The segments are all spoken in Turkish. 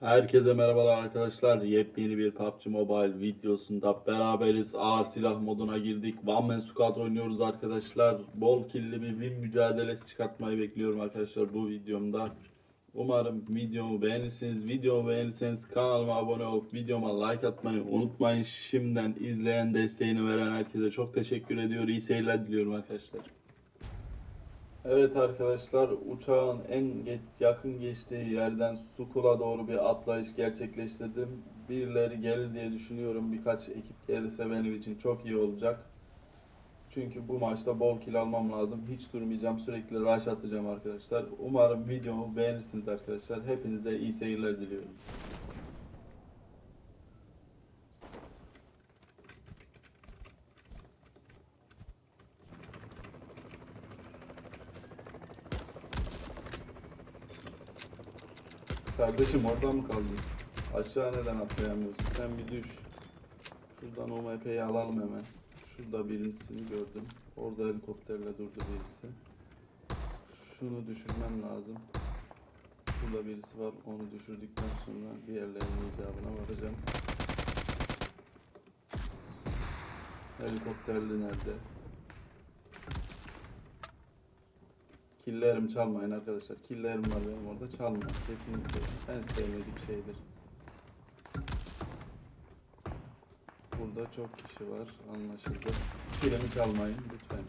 Herkese merhabalar arkadaşlar. Yepyeni bir PUBG Mobile videosunda beraberiz. Ağır silah moduna girdik. One Man Squad oynuyoruz arkadaşlar. Bol killi bir win mücadelesi çıkartmayı bekliyorum arkadaşlar bu videomda. Umarım videomu beğenirsiniz. Videomu beğenirseniz kanalıma abone olup videoma like atmayı unutmayın. Şimdiden izleyen, desteğini veren herkese çok teşekkür ediyor. İyi seyirler diliyorum arkadaşlar. Evet arkadaşlar uçağın en geç, yakın geçtiği yerden Sukul'a doğru bir atlayış gerçekleştirdim. Birileri gelir diye düşünüyorum. Birkaç ekip gelirse benim için çok iyi olacak. Çünkü bu maçta bol kill almam lazım. Hiç durmayacağım. Sürekli rush atacağım arkadaşlar. Umarım videomu beğenirsiniz arkadaşlar. Hepinize iyi seyirler diliyorum. Kardeşim oradan mı kaldın? Aşağı neden atlayamıyorsun? Sen bir düş. Şuradan o MP'yi alalım hemen. Şurada birincisini gördüm. Orada helikopterle durdu birisi. Şunu düşürmem lazım. Burada birisi var. Onu düşürdükten sonra diğerlerinin icabına varacağım. Helikopterli nerede? Killerim çalmayın arkadaşlar. Killerim var benim orada çalmayın. Kesinlikle en sevmediğim şeydir. Burada çok kişi var anlaşıldı. Kilimi çalmayın lütfen.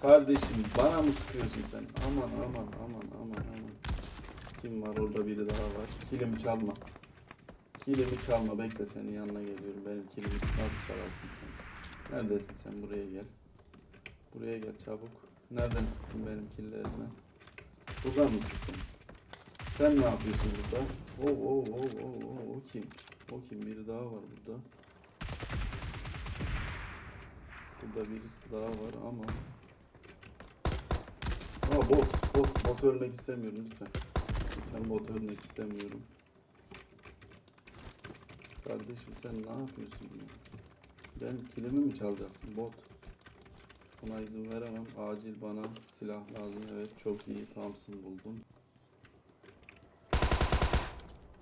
Kardeşim bana mı sıkıyorsun sen? Aman aman aman aman aman. Kim var orada biri daha var. Kilimi çalma. Kilimi çalma bekle senin yanına geliyorum. Benim kilimi nasıl çalarsın sen? Neredesin sen? Buraya gel. Buraya gel çabuk. Nereden sıktın benim killerimi? Buradan mı sıktın? Sen ne yapıyorsun burada? Oo oo oo oo oo o kim? O kim? Biri daha var burada. Burada birisi daha var ama Aa bot, bot, bot ölmek istemiyorum lütfen. Lütfen bot ölmek istemiyorum. Kardeşim sen ne yapıyorsun ya? Benim kilimi mi çalacaksın bot? Buna izin veremem. Acil bana silah lazım. Evet çok iyi Thompson buldum.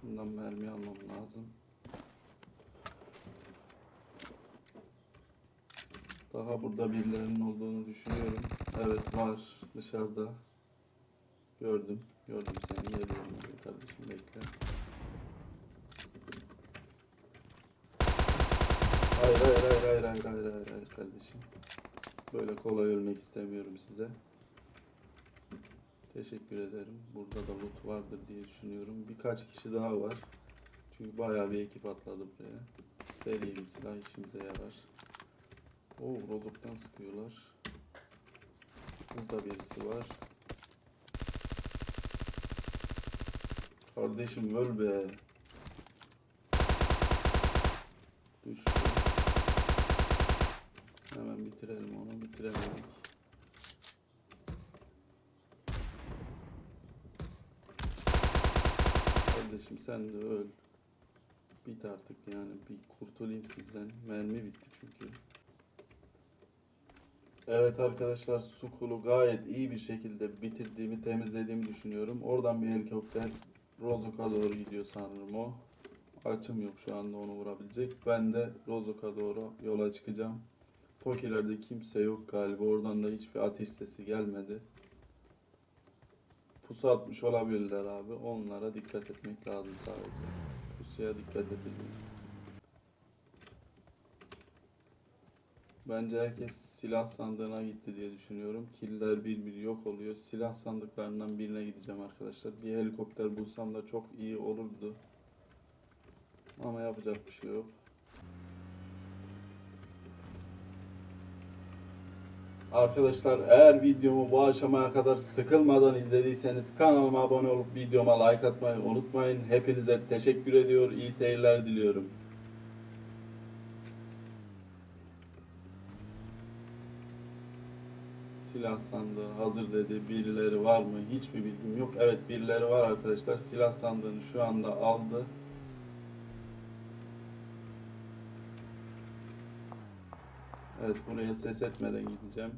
Bundan mermi almam lazım. Daha burada birilerinin olduğunu düşünüyorum. Evet var dışarıda. Gördüm. Gördüm seni. Geliyorum kardeşim bekle. Hayır hayır hayır hayır hayır hayır kardeşim. Böyle kolay ölmek istemiyorum size. Teşekkür ederim. Burada da loot vardır diye düşünüyorum. Birkaç kişi daha var. Çünkü bayağı bir ekip atladı buraya. Seri bir silah işimize yarar. Oo rozoktan sıkıyorlar. Burada birisi var. Kardeşim öl be. Düştü. Hemen bitirelim onu. Bitiremedik. Kardeşim sen de öl. Bit artık yani. Bir kurtulayım sizden. Mermi bitti çünkü. Evet arkadaşlar Sukul'u gayet iyi bir şekilde bitirdiğimi, temizlediğimi düşünüyorum. Oradan bir helikopter Rozok'a doğru gidiyor sanırım o. Açım yok şu anda onu vurabilecek. Ben de Rozok'a doğru yola çıkacağım. Tokilerde kimse yok galiba. Oradan da hiçbir ateş sesi gelmedi. Pusu atmış olabilirler abi. Onlara dikkat etmek lazım sadece. Pusuya dikkat edeceğiz. Bence herkes silah sandığına gitti diye düşünüyorum. Killer bir bir yok oluyor. Silah sandıklarından birine gideceğim arkadaşlar. Bir helikopter bulsam da çok iyi olurdu. Ama yapacak bir şey yok. Arkadaşlar eğer videomu bu aşamaya kadar sıkılmadan izlediyseniz kanalıma abone olup videoma like atmayı unutmayın. Hepinize teşekkür ediyor. İyi seyirler diliyorum. Silah sandığı hazır dedi. Birileri var mı? Hiçbir bilgim yok. Evet birileri var arkadaşlar. Silah sandığını şu anda aldı. Evet buraya ses etmeden gideceğim.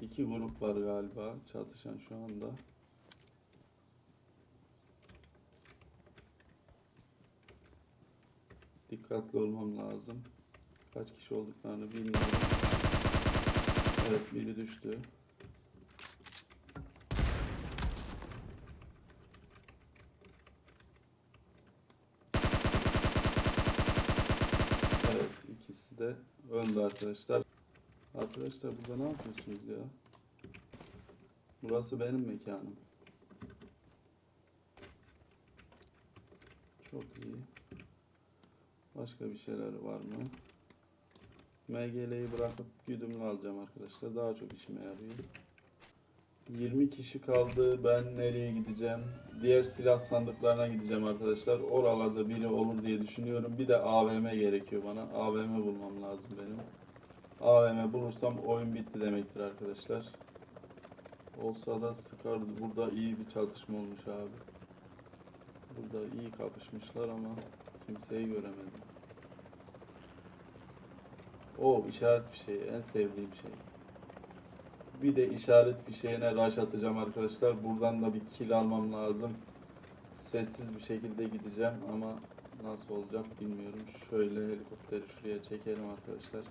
İki grup var galiba çatışan şu anda. Dikkatli olmam lazım. Kaç kişi olduklarını bilmiyorum. Evet biri düştü. Evet ikisi de öldü arkadaşlar. Arkadaşlar burada ne yapıyorsunuz ya? Burası benim mekanım. Çok iyi. Başka bir şeyler var mı? MGL'yi bırakıp güdümlü alacağım arkadaşlar. Daha çok işime yarıyor. 20 kişi kaldı. Ben nereye gideceğim? Diğer silah sandıklarına gideceğim arkadaşlar. Oralarda biri olur diye düşünüyorum. Bir de AVM gerekiyor bana. AVM bulmam lazım benim. AVM bulursam oyun bitti demektir arkadaşlar. Olsa da sıkardı. Burada iyi bir çatışma olmuş abi. Burada iyi kapışmışlar ama kimseyi göremedim. O işaret bir şey. En sevdiğim şey. Bir de işaret bir şeyine rush atacağım arkadaşlar. Buradan da bir kill almam lazım. Sessiz bir şekilde gideceğim ama nasıl olacak bilmiyorum. Şöyle helikopteri şuraya çekelim arkadaşlar.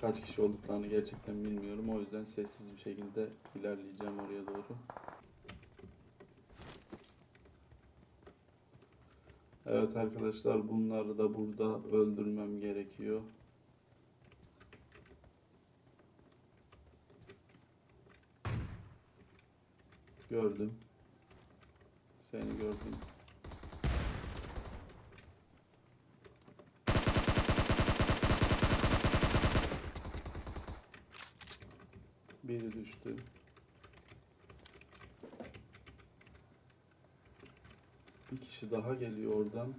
Kaç kişi olduklarını gerçekten bilmiyorum. O yüzden sessiz bir şekilde ilerleyeceğim oraya doğru. Evet arkadaşlar bunları da burada öldürmem gerekiyor. Gördüm. Seni gördüm. Biri düştü. Bir kişi daha geliyor oradan.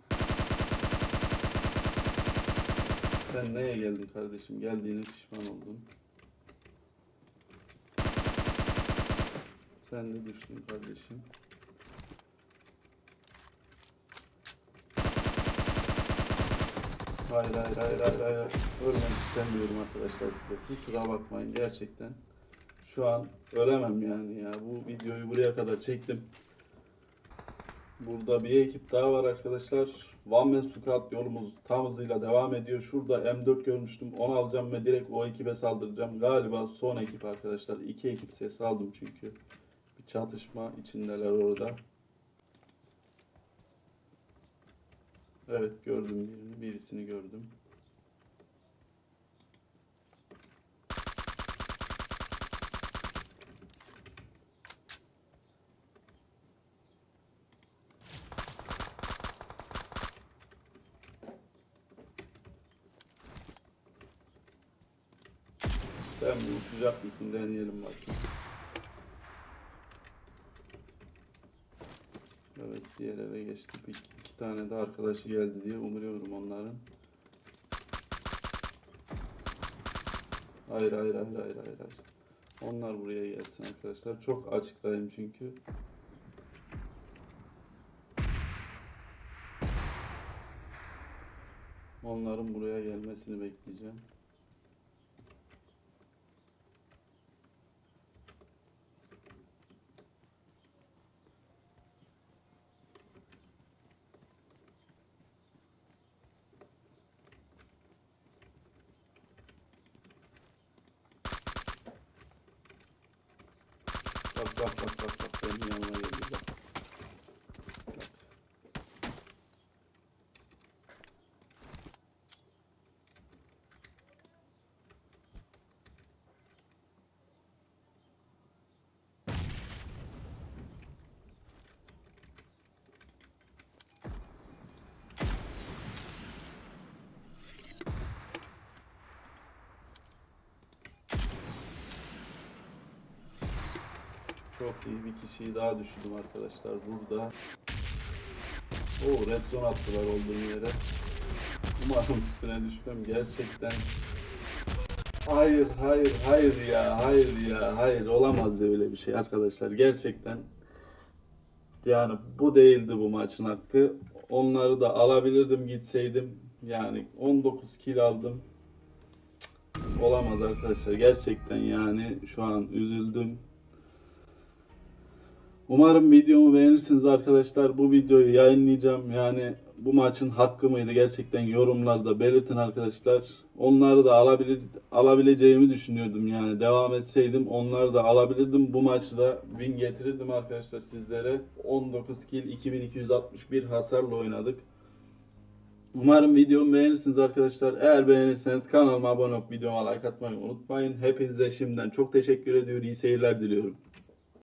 Sen neye geldin kardeşim? Geldiğine pişman oldun. Sen de düştün kardeşim. Hayır hayır hayır hayır hayır. Ölmek istemiyorum arkadaşlar size. Kusura bakmayın gerçekten. Şu an ölemem yani ya. Bu videoyu buraya kadar çektim. Burada bir ekip daha var arkadaşlar. One Man Squad yolumuz tam hızıyla devam ediyor. Şurada M4 görmüştüm. Onu alacağım ve direkt o ekibe saldıracağım. Galiba son ekip arkadaşlar. İki ekip ses aldım çünkü. Çatışma içindeler orada. Evet gördüm birini. Birisini gördüm. Sen uçacak mısın deneyelim bakayım. Evet diğer eve geçtik. İki, iki tane de arkadaşı geldi diye umuyorum onların. Hayır hayır hayır hayır hayır. Onlar buraya gelsin arkadaşlar. Çok açıklayayım çünkü. Onların buraya gelmesini bekleyeceğim. Bak bak bak bak bak. Benim yanıma Çok iyi bir kişiyi daha düşürdüm arkadaşlar burada. O red zone attılar olduğum yere. Umarım üstüne düşmem gerçekten. Hayır hayır hayır ya hayır ya hayır olamaz öyle bir şey arkadaşlar gerçekten. Yani bu değildi bu maçın hakkı. Onları da alabilirdim gitseydim. Yani 19 kill aldım. olamaz arkadaşlar. Gerçekten yani şu an üzüldüm. Umarım videomu beğenirsiniz arkadaşlar. Bu videoyu yayınlayacağım. Yani bu maçın hakkı mıydı gerçekten yorumlarda belirtin arkadaşlar. Onları da alabilir alabileceğimi düşünüyordum yani. Devam etseydim onları da alabilirdim. Bu maçı da win getirirdim arkadaşlar sizlere. 19 kill 2261 hasarla oynadık. Umarım videomu beğenirsiniz arkadaşlar. Eğer beğenirseniz kanalıma abone olup videoma like atmayı unutmayın. Hepinize şimdiden çok teşekkür ediyorum. İyi seyirler diliyorum.